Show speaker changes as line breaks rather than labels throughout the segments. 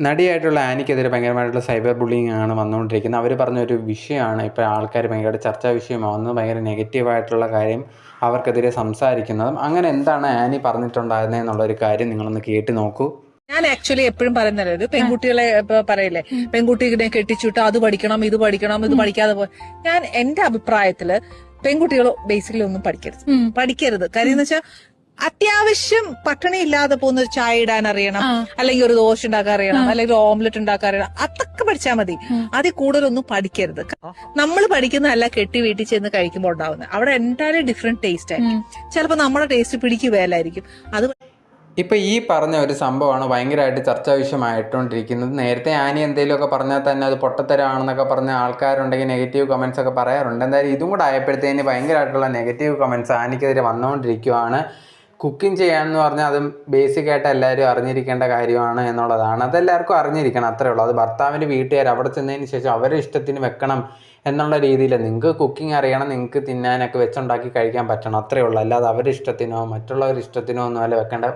നടിയായിട്ടുള്ള ആനിക്കെതിരെ ഭയങ്കരമായിട്ടുള്ള cyber bullying ആണ് വന്നുകൊണ്ടിരിക്കുന്നത്. അവർ പറഞ്ഞൊരു വിഷയമാണ് ഇപ്പോൾ ആൾക്കാർ ഭയങ്കരമായിട്ട് ചർച്ചാ വിഷയമാവുന്നത് ഭയങ്കര നെഗറ്റീവായിട്ടുള്ള കാര്യം അവർക്കെതിരെ സംസാരിക്കുന്നതും. അങ്ങനെ എന്താണ് ആനി പറഞ്ഞിട്ടുണ്ടായിരുന്നത് എന്നുള്ളൊരു കാര്യം നിങ്ങളൊന്ന് കേട്ട് നോക്കൂ.
ഞാൻ ആക്ച്വലി എപ്പോഴും പറയുന്നത് ഇത് പെൺകുട്ടികളെ ഇപ്പൊ പറയില്ലേ പെൺകുട്ടികളെ കെട്ടിച്ചുവിട്ട് അത് പഠിക്കണം ഇത് പഠിക്കണം ഇത് പഠിക്കാതെ പോ. ഞാൻ എന്റെ അഭിപ്രായത്തിൽ പെൺകുട്ടികൾ ബേസിക്കലി ഒന്നും പഠിക്കരുത്. പഠിക്കരുത്. കാര്യം എന്ന് വെച്ചാൽ അത്യാവശ്യം പട്ടിണി ഇല്ലാതെ പോകുന്ന ഒരു ചായ ഇടാൻ അറിയണം. അല്ലെങ്കിൽ ഒരു ദോശ ഉണ്ടാക്കാൻ അറിയണം. അല്ലെങ്കിൽ ഓംലെറ്റ് ഉണ്ടാക്കാൻ അറിയണം. അതൊക്കെ പഠിച്ചാൽ മതി. അതിൽ കൂടുതലൊന്നും പഠിക്കരുത്. നമ്മൾ പഠിക്കുന്നതല്ല കെട്ടി വീട്ടിൽ ചെന്ന് കഴിക്കുമ്പോൾ ഉണ്ടാവുന്നത്. അവിടെ എന്തായാലും ഡിഫറെന്റ് ടേസ്റ്റ് ആയിരിക്കും. ചിലപ്പോൾ നമ്മുടെ ടേസ്റ്റ് പിടിക്കുകയല്ലായിരിക്കും. അത്
ഇപ്പൊ ഈ പറഞ്ഞ ഒരു സംഭവമാണ് ഭയങ്കരമായിട്ട് ചർച്ചാ വിഷയമായിട്ടുകൊണ്ടിരിക്കുന്നത് നേരത്തെ ആനി എന്തെങ്കിലുമൊക്കെ പറഞ്ഞാൽ തന്നെ അത് പൊട്ടത്തരാണെന്നൊക്കെ പറഞ്ഞ ആൾക്കാരുണ്ടെങ്കിൽ നെഗറ്റീവ് കമന്റ്സ് ഒക്കെ പറയാറുണ്ട്. എന്തായാലും ഇതും കൂടെ ആയപ്പോഴത്തേന് ഭയങ്കരമായിട്ടുള്ള നെഗറ്റീവ് കമൻസ് ആനിക്കെതിരെ വന്നുകൊണ്ടിരിക്കുകയാണ് കുക്കിംഗ് ചെയ്യാന്ന് പറഞ്ഞാൽ അതും ബേസിക് ആയിട്ട് എല്ലാവരും അറിഞ്ഞിരിക്കേണ്ട കാര്യമാണ് എന്നുള്ളതാണ്. അതെല്ലാവർക്കും അറിഞ്ഞിരിക്കണം അത്രേ ഉള്ളൂ. അത് ഭർത്താവിന്റെ വീട്ടുകാർ അവിടെ ചെന്നതിന് ശേഷം അവരുടെ ഇഷ്ടത്തിന് വെക്കണം എന്നുള്ള രീതിയിൽ നിങ്ങൾക്ക് കുക്കിംഗ് അറിയണം നിങ്ങൾക്ക് തിന്നാനൊക്കെ വെച്ചുണ്ടാക്കി കഴിക്കാൻ പറ്റണം. അത്രേ ഉള്ളൂ. അല്ലാതെ അവരുടെ ഇഷ്ടത്തിനോ മറ്റുള്ളവരുടെ ഇഷ്ടത്തിനോ ഒന്നും അല്ല വെക്കേണ്ട.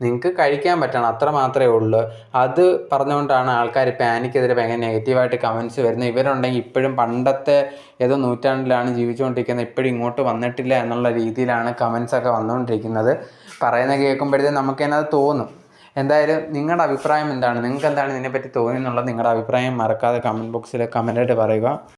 നിങ്ങൾക്ക് കഴിക്കാൻ പറ്റണം അത്ര മാത്രമേ ഉള്ളൂ. അത് പറഞ്ഞുകൊണ്ടാണ് ആൾക്കാർ പാനിക്കെതിരെ ഭയങ്കര നെഗറ്റീവായിട്ട് കമൻസ് വരുന്നത്. ഇവരുണ്ടെങ്കിൽ ഇപ്പോഴും പണ്ടത്തെ ഏതോ നൂറ്റാണ്ടിലാണ് ജീവിച്ചുകൊണ്ടിരിക്കുന്നത് ഇപ്പോഴും ഇങ്ങോട്ട് വന്നിട്ടില്ല എന്നുള്ള രീതിയിലാണ് കമൻസൊക്കെ വന്നുകൊണ്ടിരിക്കുന്നത്. പറയുന്ന കേൾക്കുമ്പോഴത്തേക്കും നമുക്ക് തന്നെ അത് തോന്നും. എന്തായാലും നിങ്ങളുടെ അഭിപ്രായം എന്താണ്? നിങ്ങൾക്ക് എന്താണ് ഇതിനെപ്പറ്റി തോന്നിയെന്നുള്ളത് നിങ്ങളുടെ അഭിപ്രായം മറക്കാതെ കമന്റ് ബോക്സിൽ കമന്റായിട്ട് പറയുക.